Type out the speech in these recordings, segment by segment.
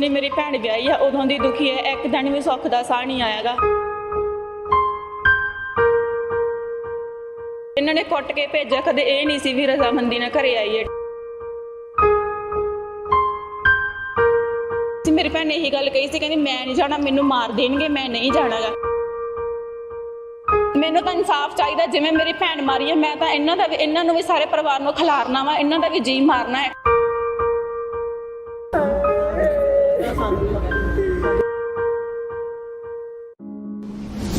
ਦੀ ਮੇਰੀ ਭੈਣ ਵਿਆਹੀ ਆ, ਉਦੋਂ ਦੀ ਦੁਖੀ ਹੈ ਇੱਕ ਦਿਨ ਵੀ ਸੁੱਖ ਦਾ ਸਾਹ ਨਹੀਂ ਆਇਆਗਾ। ਇਹਨਾਂ ਨੇ ਕੁੱਟ ਕੇ ਭੇਜਿਆ, ਕਦੇ ਇਹ ਨਹੀਂ ਸੀ ਵੀ ਰਜ਼ਾਮੰਦੀ ਨਾਲ ਘਰੇ ਆਈਏ ਸੀ ਮੇਰੀ ਭੈਣ ਨੇ ਇਹੀ ਗੱਲ ਕਹੀ ਸੀ, ਕਹਿੰਦੀ ਮੈਂ ਨਹੀਂ ਜਾਣਾ, ਮੈਨੂੰ ਮਾਰ ਦੇਣਗੇ, ਮੈਂ ਨਹੀਂ ਜਾਣਾਗਾ। ਮੈਨੂੰ ਤਾਂ ਇਨਸਾਫ ਚਾਹੀਦਾ, ਜਿਵੇਂ ਮੇਰੀ ਭੈਣ ਮਾਰੀ ਹੈ ਮੈਂ ਤਾਂ ਇਹਨਾਂ ਦਾ ਵੀ, ਇਹਨਾਂ ਨੂੰ ਵੀ ਸਾਰੇ ਪਰਿਵਾਰ ਨੂੰ ਖਿਲਾਰਨਾ ਵਾ, ਇਹਨਾਂ ਦਾ ਵੀ ਜੀ ਮਾਰਨਾ ਹੈ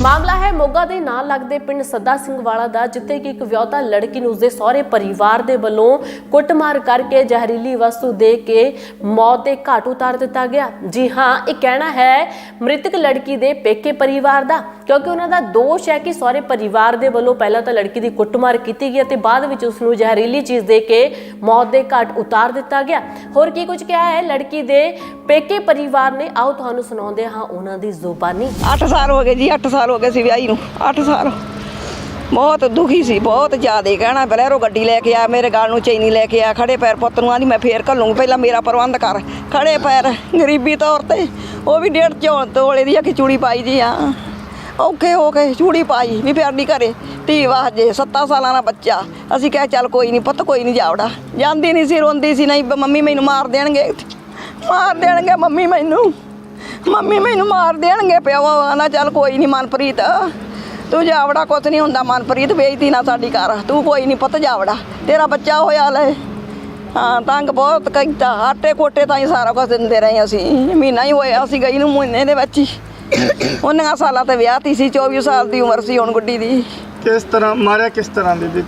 ਮਾਮਲਾ ਹੈ ਮੋਗਾ ਦੇ ਨਾਲ ਲੱਗਦੇ ਪਿੰਡ ਸੱਦਾ ਸਿੰਘ ਵਾਲਾ ਦਾ, ਜਿੱਥੇ ਕਿ ਇੱਕ ਵਿਆਹੁਤਾ ਲੜਕੀ ਨੂੰ ਉਸਦੇ ਸਹੁਰੇ ਪਰਿਵਾਰ ਦੇ ਵੱਲੋਂ ਕੁੱਟਮਾਰ ਕਰਕੇ ਜ਼ਹਿਰੀਲੀ ਵਸਤੂ ਦੇ ਕੇ ਮੌਤ ਦੇ ਘਾਟ ਉਤਾਰ ਦਿੱਤਾ ਗਿਆ। ਜੀ ਹਾਂ, ਇਹ ਕਹਿਣਾ ਹੈ ਮ੍ਰਿਤਕ ਲੜਕੀ ਦੇ ਪੇਕੇ ਪਰਿਵਾਰ ਦਾ, ਕਿਉਂਕਿ ਉਹਨਾਂ ਦਾ ਦੋਸ਼ ਹੈ ਕਿ ਸਹੁਰੇ ਪਰਿਵਾਰ ਦੇ ਵੱਲੋਂ ਪਹਿਲਾਂ ਤਾਂ ਲੜਕੀ ਦੀ ਕੁੱਟਮਾਰ ਕੀਤੀ ਗਈ ਅਤੇ ਬਾਅਦ ਵਿੱਚ ਉਸ ਨੂੰ ਜ਼ਹਿਰੀਲੀ ਚੀਜ਼ ਦੇ ਕੇ ਮੌਤ ਦੇ ਘਾਟ ਉਤਾਰ ਦਿੱਤਾ ਗਿਆ। ਹੋਰ ਕੀ ਕੁਝ ਕਿਹਾ ਹੈ? ਲੜਕੀ ਦੇ ਪੇਕੇ ਪਰਿਵਾਰ ਨੇ, ਆਓ ਤੁਹਾਨੂੰ ਸੁਣਾਉਂਦੇ ਹਾਂ ਉਹਨਾਂ ਦੀ ਜ਼ੁਬਾਨੀ। 8 ਸਾਲ ਹੋ ਗਏ ਜੀ 8 ਸਾਲ ਹੋ ਗਏ ਸੀ ਵਿਆਹੀ ਨੂੰ 8 ਸਾਲ। ਬਹੁਤ ਦੁਖੀ ਸੀ, ਬਹੁਤ ਜ਼ਿਆਦਾ ਕਹਿਣਾ ਬਲੈਰੋ ਗੱਡੀ ਲੈ ਕੇ ਆ, ਮੇਰੇ ਗਾਲ ਨੂੰ ਚੈਨੀ ਲੈ ਕੇ ਆ, ਖੜੇ ਪੈਰ ਪੁੱਤ ਨੂੰ ਆਂਦੀ, ਮੈਂ ਫੇਰ ਘੱਲੂੰਗੀ, ਪਹਿਲਾਂ ਮੇਰਾ ਪ੍ਰਬੰਧ ਕਰ। ਖੜੇ ਪੈਰ, ਗਰੀਬੀ ਤੌਰ ਤੇ, ਉਹ ਵੀ ਡੇਢ ਚੌ ਤੋਲੇ ਦੀ ਅੱਖੀ ਚੂੜੀ ਪਾਈ ਜੀ ਆ। ਔਖੇ ਹੋ ਕੇ ਚੂੜੀ ਪਾਈ, ਵੀ ਫੇਰ ਨਹੀਂ ਘਰੇ, ਧੀ ਵਾਹ ਜੇ 7 ਸਾਲਾਂ ਦਾ ਬੱਚਾ। ਅਸੀਂ ਕਿਹਾ, ਚੱਲ ਕੋਈ ਨਹੀਂ ਪੁੱਤ, ਕੋਈ ਨਹੀਂ ਜਾਵੜਾ। ਜਾਂਦੀ ਨਹੀਂ ਸੀ, ਰੋਂਦੀ ਸੀ, ਨਹੀਂ, ਮੰਮੀ ਮੈਨੂੰ ਮਾਰ ਦੇਣਗੇ। ਮਾਰ ਦੇਣਗੇ ਮੰਮੀ ਮੈਨੂੰ। ਮੰਮੀ ਮੈਨੂੰ ਮਾਰ ਦੇਣਗੇ ਪਿਆ ਵਾ ਆਂਦਾ ਚੱਲ ਕੋਈ ਨਹੀਂ ਮਨਪ੍ਰੀਤ। ਤੂੰ ਜਾਵੜਾ ਕੁਛ ਨਹੀਂ ਹੁੰਦਾ ਮਨਪ੍ਰੀਤ, ਬੇਇੱਜ਼ਤੀ ਨਾ ਸਾਡੀ ਕਰ। ਤੂੰ ਕੋਈ ਨਹੀਂ ਪੁੱਤ ਜਾਵੜਾ ਤੇਰਾ ਬੱਚਾ ਹੋਇਆ ਲੈ। ਹਾਂ, ਤੰਗ ਬਹੁਤ ਕੀਤਾ। ਆਟੇ ਕੋਟੇ ਤਾਂ ਹੀ ਸਾਰਾ ਕੁਝ ਦਿੰਦੇ ਰਹੇ ਅਸੀਂ। ਮਹੀਨਾ ਹੀ ਹੋਇਆ ਅਸੀਂ ਗਈ ਨੂੰ, ਮਹੀਨੇ ਦੇ ਵਿੱਚ ਹੀ। ਉਹਨਾਂ ਸਾਲਾਂ ਤੇ ਵਿਆਹ ਤੀ ਸੀ 24 ਸਾਲ ਦੀ ਉਮਰ ਸੀ ਹੁਣ ਗੁੱਡੀ ਦੀ। ਕਿਸ ਤਰ੍ਹਾਂ, ਮਾਰਿਆ ਕਿਸ ਤਰ੍ਹਾਂ ਦੇ ਵੀ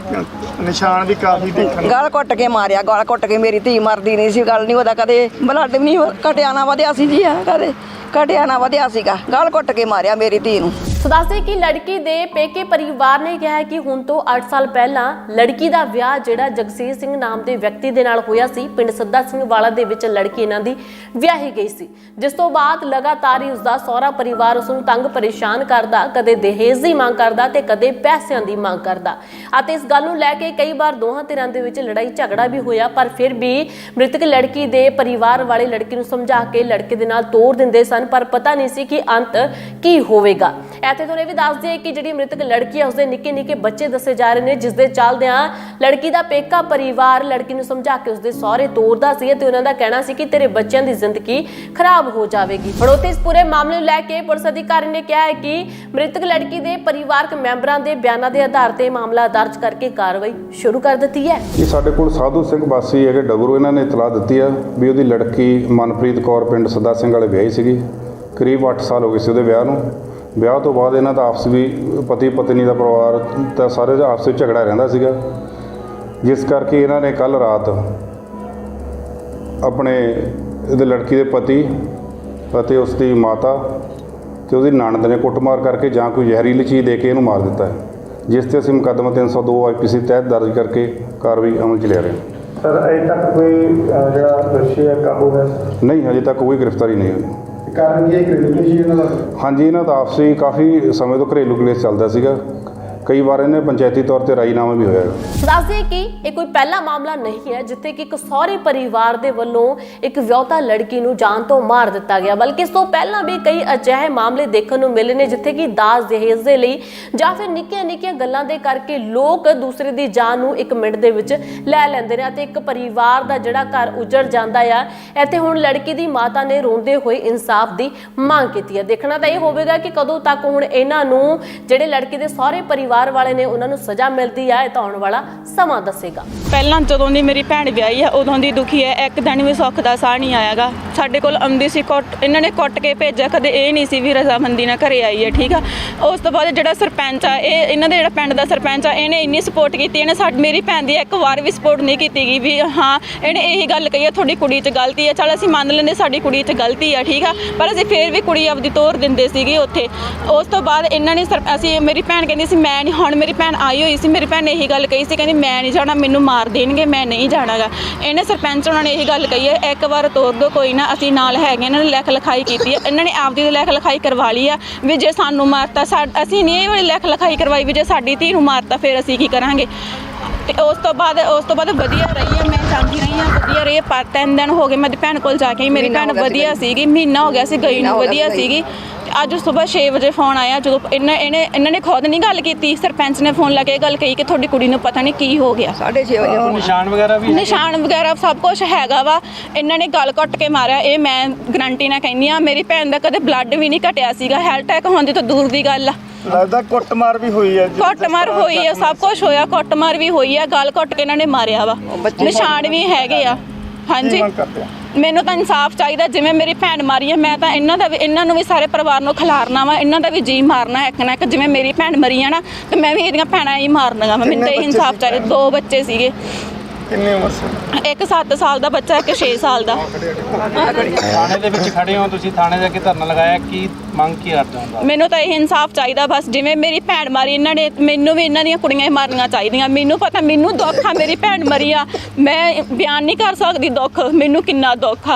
ਨਿਸ਼ਾਨ ਵੀ ਕਾਫੀ ਦੇਖਣ ਨੂੰ? ਗਲ ਘੁੱਟ ਕੇ ਮਾਰਿਆ, ਗਲ ਘੁੱਟ ਕੇ ਮੇਰੀ ਧੀ ਮਰਦੀ ਨਹੀਂ ਸੀ, ਗੱਲ ਨਹੀਂ ਉਹਦਾ ਕਦੇ ਬਲੱਡ ਵੀ ਨਹੀਂ ਘਟਿਆ ਨਾ ਵਧਿਆ ਸੀ ਜੀ ਆ ਕਦੇ ਘਟਿਆ ਨਾ ਵਧਿਆ ਸੀਗਾ। ਗਲ ਘੁੱਟ ਕੇ ਮਾਰਿਆ ਮੇਰੀ ਧੀ ਨੂੰ। ਸੋ ਦੱਸਦੇ ਕਿ ਲੜਕੀ ਦੇ ਪੇਕੇ ਪਰਿਵਾਰ ਨੇ ਕਿਹਾ ਹੈ ਕਿ ਹੁਣ ਤੋਂ 8 ਸਾਲ ਪਹਿਲਾਂ ਲੜਕੀ ਦਾ ਵਿਆਹ ਜਿਹੜਾ ਜਗਸੀਰ ਸਿੰਘ ਨਾਮ ਦੇ ਵਿਅਕਤੀ ਦੇ ਨਾਲ ਹੋਇਆ ਸੀ, ਪਿੰਡ ਸੱਦਾ ਸਿੰਘ ਵਾਲਾ ਦੇ ਵਿੱਚ ਲੜਕੀ ਇਹਨਾਂ ਦੀ ਵਿਆਹੀ ਗਈ ਸੀ। ਜਿਸ ਤੋਂ ਬਾਅਦ ਲਗਾਤਾਰ ਹੀ ਉਸਦਾ ਸਹੁਰਾ ਪਰਿਵਾਰ ਉਸ ਨੂੰ ਤੰਗ ਪਰੇਸ਼ਾਨ ਕਰਦਾ, ਕਦੇ ਦਹੇਜ ਦੀ ਮੰਗ ਕਰਦਾ ਤੇ ਕਦੇ ਪੈਸਿਆਂ ਦੀ ਮੰਗ ਕਰਦਾ। ਅਤੇ ਇਸ ਗੱਲ ਨੂੰ ਲੈ ਕੇ ਕਈ ਵਾਰ ਦੋਹਾਂ ਧਿਰਾਂ ਦੇ ਵਿੱਚ ਲੜਾਈ ਝਗੜਾ ਵੀ ਹੋਇਆ, ਪਰ ਫਿਰ ਵੀ ਮ੍ਰਿਤਕ ਲੜਕੀ ਦੇ ਪਰਿਵਾਰ ਵਾਲੇ ਲੜਕੀ ਨੂੰ ਸਮਝਾ ਕੇ ਲੜਕੇ ਦੇ ਨਾਲ ਤੋੜ ਦਿੰਦੇ ਸਨ, ਪਰ ਪਤਾ ਨਹੀਂ ਸੀ ਕਿ ਅੰਤ ਕੀ ਹੋਵੇਗਾ। ਇੱਥੇ ਤੁਹਾਨੂੰ ਇਹ ਵੀ ਦੱਸ ਦਈਏ ਕਿ ਜਿਹੜੀ ਮ੍ਰਿਤਕ ਲੜਕੀ ਹੈ ਉਸਦੇ ਨਿੱਕੇ ਨਿੱਕੇ ਬੱਚੇ ਦੱਸੇ ਜਾ ਰਹੇ ਨੇ ਜਿਸ ਦੇ ਚੱਲਦਿਆਂ ਲੜਕੀ ਦਾ ਪੇਕਾ ਪਰਿਵਾਰ ਲੜਕੀ ਨੂੰ ਸਮਝਾ ਕੇ ਉਸਦੇ ਸਹੁਰੇ ਤੋਰਦਾ ਸੀ ਤੇ ਉਹਨਾਂ ਦਾ ਕਹਿਣਾ ਸੀ ਕਿ ਤੇਰੇ ਬੱਚਿਆਂ ਦੀ ਜ਼ਿੰਦਗੀ ਖਰਾਬ ਹੋ ਜਾਵੇਗੀ। ਹੁਣ ਇਸ ਪੂਰੇ ਮਾਮਲੇ ਨੂੰ ਲੈ ਕੇ ਪੁਲਿਸ ਅਧਿਕਾਰੀ ਨੇ ਕਿਹਾ ਹੈ ਕਿ ਮ੍ਰਿਤਕ ਲੜਕੀ ਦੇ ਪਰਿਵਾਰਕ ਮੈਂਬਰਾਂ ਦੇ ਬਿਆਨਾਂ ਦੇ ਆਧਾਰ ਤੇ ਮਾਮਲਾ ਦਰਜ ਕਰਕੇ ਕਾਰਵਾਈ ਸ਼ੁਰੂ ਕਰ ਦਿੱਤੀ ਹੈ। ਇਹ ਸਾਡੇ ਕੋਲ ਸਾਧੂ ਸਿੰਘ ਵਾਸੀ ਹੈਗੇ ਡਗਰੂ ਇਹਨਾਂ ਨੇ ਇਤਲਾਹ ਦਿੱਤੀ ਆ ਵੀ ਉਹਦੀ ਲੜਕੀ ਮਨਪ੍ਰੀਤ ਕੌਰ ਪਿੰਡ ਸਦਾ ਸਿੰਘ ਵਾਲੇ ਵਿਆਹੀ ਸੀਗੀ। ਕਰੀਬ 8 ਸਾਲ ਹੋ ਗਏ ਸੀ ਉਹਦੇ ਵਿਆਹ ਨੂੰ। ਵਿਆਹ ਤੋਂ ਬਾਅਦ ਇਹਨਾਂ ਦਾ ਆਪਸ ਵੀ ਪਤੀ ਪਤਨੀ ਦਾ ਪਰਿਵਾਰ ਤਾਂ ਸਾਰੇ ਦਾ ਆਪਸ ਵਿੱਚ ਝਗੜਾ ਰਹਿੰਦਾ ਸੀਗਾ। ਜਿਸ ਕਰਕੇ ਇਹਨਾਂ ਨੇ ਕੱਲ ਰਾਤ ਆਪਣੇ ਇਹਦੇ ਲੜਕੀ ਦੇ ਪਤੀ ਅਤੇ ਉਸ ਦੀ ਮਾਤਾ ਤੇ ਉਹਦੀ ਨਣਦ ਨੇ ਕੁੱਟਮਾਰ ਕਰਕੇ ਜਾਂ ਕੋਈ ਜ਼ਹਿਰੀਲੀ ਚੀਜ਼ ਦੇ ਕੇ ਇਹਨੂੰ ਮਾਰ ਦਿੱਤਾ ਹੈ ਜਿਸ ਤੇ ਅਸੀਂ ਮੁਕੱਦਮਾ 302 ਆਈਪੀਸੀ ਤਹਿਤ ਦਰਜ ਕਰਕੇ ਕਾਰਵਾਈ ਅਮਲ 'ਚ ਲਿਆ ਰਹੇ ਹਾਂ। ਸਰ ਅਜੇ ਤੱਕ ਕੋਈ ਜਿਹੜਾ ਦੋਸ਼ੀ ਹੈ ਕਾਬੂ ਹੈ? ਨਹੀਂ ਹਜੇ ਤੱਕ ਕੋਈ ਗ੍ਰਿਫਤਾਰੀ ਨਹੀਂ ਹੋਈ। ਕਾਰਨ ਕੀ ਹੈ ਕਿ ਇਹਨਾਂ ਦਾ। ਹਾਂਜੀ, ਇਹਨਾਂ ਦਾ ਆਪਸੀ ਕਾਫੀ ਸਮੇਂ ਤੋਂ ਘਰੇਲੂ ਕਲੇਸ਼ ਚੱਲਦਾ ਸੀਗਾ। ਕਈ ਵਾਰ ਇਹਨੇ ਪੰਚਾਇਤੀ ਤੌਰ ਤੇ ਰਾਜੀਨਾਮਾ ਵੀ ਹੋਇਆ ਹੈ। ਦੱਸ ਕਿ ਇਹ ਕੋਈ ਪਹਿਲਾ ਮਾਮਲਾ ਨਹੀਂ ਹੈ, ਜਿੱਥੇ ਕਿ ਇੱਕ ਸਹੁਰੇ ਪਰਿਵਾਰ ਦੇ ਵੱਲੋਂ ਇੱਕ ਵਿਆਹੁਤਾ ਲੜਕੀ ਨੂੰ ਜਾਨ ਤੋਂ ਮਾਰ ਦਿੱਤਾ ਗਿਆ, ਬਲਕਿ ਇਸ ਤੋਂ ਪਹਿਲਾਂ ਵੀ ਕਈ ਅਜਿਹੇ ਮਾਮਲੇ ਦੇਖਣ ਨੂੰ ਮਿਲੇ ਨੇ, ਜਿੱਥੇ ਕਿ ਦਾਜ ਦਹੇਜ ਦੇ ਲਈ ਜਾਂ ਫਿਰ ਨਿੱਕੀਆਂ ਨਿੱਕੀਆਂ ਗੱਲਾਂ ਦੇ ਕਰਕੇ ਲੋਕ ਦੂਸਰੇ ਦੀ ਜਾਨ ਨੂੰ ਇੱਕ ਮਿੰਟ ਦੇ ਵਿੱਚ ਲੈ ਲੈਂਦੇ ਨੇ ਅਤੇ ਇੱਕ ਪਰਿਵਾਰ ਦਾ ਜਿਹੜਾ ਘਰ ਉਜੜ ਜਾਂਦਾ ਆ, ਇੱਥੇ ਹੁਣ ਲੜਕੀ ਦੀ ਮਾਤਾ ਨੇ ਰੋਂਦੇ ਹੋਏ ਇਨਸਾਫ ਦੀ ਮੰਗ ਕੀਤੀ ਹੈ। ਦੇਖਣਾ ਤਾਂ ਇਹ ਹੋਵੇਗਾ ਕਿ ਕਦੋਂ ਤੱਕ ਹੁਣ ਇਹਨਾਂ ਨੂੰ ਜਿਹੜੇ ਲੜਕੀ ਦੇ ਸਹੁਰੇ ਪਰਿਵਾਰ ਵਾਲੇ ਨੇ ਉਹਨਾਂ ਨੂੰ ਸਜ਼ਾ ਮਿਲਦੀ ਆ, ਇਹ ਤਾਂ ਆਉਣ ਵਾਲਾ ਸਮਾਂ ਦੱਸੇਗਾ। ਪਹਿਲਾਂ ਜਦੋਂ ਦੀ ਮੇਰੀ ਭੈਣ ਵਿਆਹੀ ਹੈ ਉਦੋਂ ਦੀ ਦੁਖੀ ਹੈ ਇੱਕ ਦਿਨ ਵੀ ਸੁੱਖ ਦਾ ਸਾਹ ਨਹੀਂ ਆਇਆਗਾ। ਸਾਡੇ ਕੋਲ ਆਉਂਦੀ ਸੀ ਕੁੱਟ, ਇਹਨਾਂ ਨੇ ਕੁੱਟ ਕੇ ਭੇਜਿਆ, ਕਦੇ ਇਹ ਨਹੀਂ ਸੀ ਵੀ ਰਜ਼ਾਮੰਦੀ ਨਾਲ ਘਰੇ ਆਈ ਹੈ ਠੀਕ ਆ? ਉਸ ਤੋਂ ਬਾਅਦ ਜਿਹੜਾ ਸਰਪੰਚ ਆ, ਇਹ ਇਹਨਾਂ ਦੇ ਜਿਹੜਾ ਪਿੰਡ ਦਾ ਸਰਪੰਚ ਆ, ਇਹਨੇ ਇੰਨੀ ਸਪੋਰਟ ਕੀਤੀ, ਇਹਨੇ ਸਾਡੀ, ਮੇਰੀ ਭੈਣ ਦੀ ਇੱਕ ਵਾਰ ਵੀ ਸਪੋਰਟ ਨਹੀਂ ਕੀਤੀ ਗਈ ਵੀ, ਹਾਂ, ਇਹਨੇ ਇਹੀ ਗੱਲ ਕਹੀ ਹੈ ਤੁਹਾਡੀ ਕੁੜੀ 'ਚ ਗਲਤੀ ਆ, ਚਲ ਅਸੀਂ ਮੰਨ ਲੈਂਦੇ ਸਾਡੀ ਕੁੜੀ 'ਚ ਗਲਤੀ ਆ, ਠੀਕ ਆ? ਪਰ ਅਸੀਂ ਫੇਰ ਵੀ ਕੁੜੀ ਆਪਦੀ ਤੋਰ ਦਿੰਦੇ ਸੀਗੇ ਉੱਥੇ। ਉਸ ਤੋਂ ਬਾਅਦ ਇਹਨਾਂ ਨੇ ਸਰ- ਅਸੀਂ, ਮੇਰੀ ਭੈਣ ਕਹਿੰਦੀ ਸੀ, ਮੈਂ ਨਹੀਂ ਹੁਣ ਮੇਰੀ ਭੈਣ ਆਈ ਹੋਈ ਸੀ ਮੇਰੀ ਭੈਣ ਨੇ ਇਹੀ ਗੱਲ ਕਹੀ ਸੀ ਕਹਿੰਦੀ ਮੈਂ ਨਹੀਂ ਜਾਣਾ ਮੈਨੂੰ ਮਾਰ ਦੇਣਗੇ ਮੈਂ ਨਹੀਂ ਜਾਣਾਗਾ ਇਹਨੇ ਸਰਪੰਚ ਉਹਨਾਂ ਨੇ ਇਹੀ ਗੱਲ ਕਹੀ ਹੈ ਇੱਕ ਵਾਰ ਤੋਰ ਦੋ ਕੋਈ ਨਾ ਅਸੀਂ ਨਾਲ ਹੈਗੇ ਇਹਨਾਂ ਨੇ ਲਿਖ ਲਿਖਾਈ ਕੀਤੀ ਹੈ ਇਹਨਾਂ ਨੇ ਆਪਦੀ ਲਿਖ ਲਿਖਾਈ ਕਰਵਾ ਲਈ ਆ ਵੀ ਜੇ ਸਾਨੂੰ ਮਾਰਤਾ ਅਸੀਂ ਨਹੀਂ ਇਹ ਵਾਲੀ ਲਿਖ ਲਿਖਾਈ ਕਰਵਾਈ ਵੀ ਜੇ ਸਾਡੀ ਧੀ ਨੂੰ ਮਾਰਤਾ ਫਿਰ ਅਸੀਂ ਕੀ ਕਰਾਂਗੇ ਤੇ ਉਸ ਤੋਂ ਬਾਅਦ ਉਸ ਤੋਂ ਬਾਅਦ ਵਧੀਆ ਰਹੀ ਆ ਮੈਂ ਜਾਂਦੀ ਰਹੀ ਆ ਵਧੀਆ ਰਹੀ ਪਰ ਤਿੰਨ ਦਿਨ ਹੋ ਗਏ ਮੇਰੀ ਭੈਣ ਕੋਲ ਜਾ ਕੇ। ਮੇਰੀ ਭੈਣ ਹੋ ਵਧੀਆ। ਸੀਗੀ ਮਹੀਨਾ ਹੋ ਗਿਆ ਸੀ ਗਈ ਨੂੰ ਹੋ ਵਧੀਆ। ਸੀਗੀ ਅੱਜ ਸਵੇਰ 6 ਵਜੇ ਫੋਨ ਆਇਆ ਜਦੋਂ ਇਹਨਾਂ ਇਹਨੇ ਇਹਨਾਂ ਨੇ ਖੁਦ ਨਹੀਂ ਗੱਲ ਕੀਤੀ ਸਰਪੰਚ ਨੇ ਫੋਨ ਲਾ ਕੇ ਇਹ ਗੱਲ ਕਹੀ ਕਿ ਤੁਹਾਡੀ ਕੁੜੀ ਨੂੰ ਪਤਾ ਨਹੀਂ ਕੀ ਹੋ ਗਿਆ। 6:30 ਵਜੇ ਨਿਸ਼ਾਨ ਵਗੈਰਾ ਵੀ ਨਿਸ਼ਾਨ ਵਗੈਰਾ ਸਭ ਕੁਝ ਹੈਗਾ ਵਾ। ਇਹਨਾਂ ਨੇ ਗਲ ਘੁੱਟ ਕੇ ਮਾਰਿਆ ਇਹ ਮੈਂ ਗਰੰਟੀ ਨਾਲ ਕਹਿੰਦੀ ਆ ਮੇਰੀ ਭੈਣ ਦਾ ਕਦੇ ਬਲੱਡ ਵੀ ਨਹੀਂ ਘਟਿਆ ਸੀਗਾ ਹੈਲ ਅਟੈਕ ਹੋਣ ਦੀ ਤਾਂ ਦੂਰ ਦੀ ਗੱਲ ਆ। ਲੱਗਦਾ ਕੁੱਟਮਾਰ ਵੀ ਹੋਈ ਹੈ। ਕੁੱਟਮਾਰ ਹੋਈ ਆ ਸਭ ਕੁਝ ਹੋਇਆ ਕੁੱਟਮਾਰ ਵੀ ਹੋਈ ਆ ਗਲ ਘੁੱਟ ਕੇ ਇਹਨਾਂ ਨੇ ਮਾਰਿਆ ਵਾ। ਨਿਸ਼ਾਨ ਵੀ ਹੈਗੇ ਆ। ਹਾਂਜੀ। ਮੰਗ ਕਰਦੇ ਆ? ਮੈਨੂੰ ਤਾਂ ਇਨਸਾਫ ਚਾਹੀਦਾ ਜਿਵੇਂ ਮੇਰੀ ਭੈਣ ਮਾਰੀ ਹੈ ਮੈਂ ਤਾਂ ਇਹਨਾਂ ਦਾ ਵੀ ਇਹਨਾਂ ਨੂੰ ਵੀ ਸਾਰੇ ਪਰਿਵਾਰ ਨੂੰ ਖਿਲਾਰਨਾ ਵਾ ਇਹਨਾਂ ਦਾ ਵੀ ਜੀ ਮਾਰਨਾ ਇੱਕ ਨਾ ਇੱਕ ਜਿਵੇਂ ਮੇਰੀ ਭੈਣ ਮਰੀ ਆ ਨਾ ਤੇ ਮੈਂ ਵੀ ਇਹਦੀਆਂ ਭੈਣਾਂ ਹੀ ਮਾਰਨੀਆਂ ਵਾ ਮੈਨੂੰ ਤਾਂ ਇਹ ਇਨਸਾਫ ਚਾਹੀਦਾ ਦੋ ਬੱਚੇ ਸੀਗੇ। ਕਿੰਨੀ ਉਮਰ ਸੀ? ਇੱਕ 7 ਸਾਲ ਦਾ ਬੱਚਾ ਇੱਕ 6 ਸਾਲ ਦਾ। ਥਾਣੇ ਦੇ ਵਿੱਚ ਖੜੇ ਹੋ ਤੁਸੀਂ ਥਾਣੇ ਜਾ ਕੇ ਧਰਨਾ ਲਗਾਇਆ ਕੀ ਮੰਗ ਕੀ ਕਰਦੇ ਹੋ ਮੈਨੂੰ ਤਾਂ ਇਹ ਇਨਸਾਫ ਚਾਹੀਦਾ ਬਸ ਜਿਵੇਂ ਮੇਰੀ ਭੈਣ ਮਾਰੀ ਇਹਨਾਂ ਨੇ ਮੈਨੂੰ ਵੀ ਇਹਨਾਂ ਦੀਆਂ ਕੁੜੀਆਂ ਹੀ ਮਾਰਨੀਆਂ ਚਾਹੀਦੀਆਂ। ਮੈਨੂੰ ਪਤਾ ਮੈਨੂੰ ਦੁੱਖ ਆ ਮੇਰੀ ਭੈਣ ਮਰੀ ਆ। ਮੈਂ ਬਿਆਨ ਨਹੀਂ ਕਰ ਸਕਦੀ ਦੁੱਖ ਮੈਨੂੰ ਕਿੰਨਾ ਦੁੱਖ ਆ।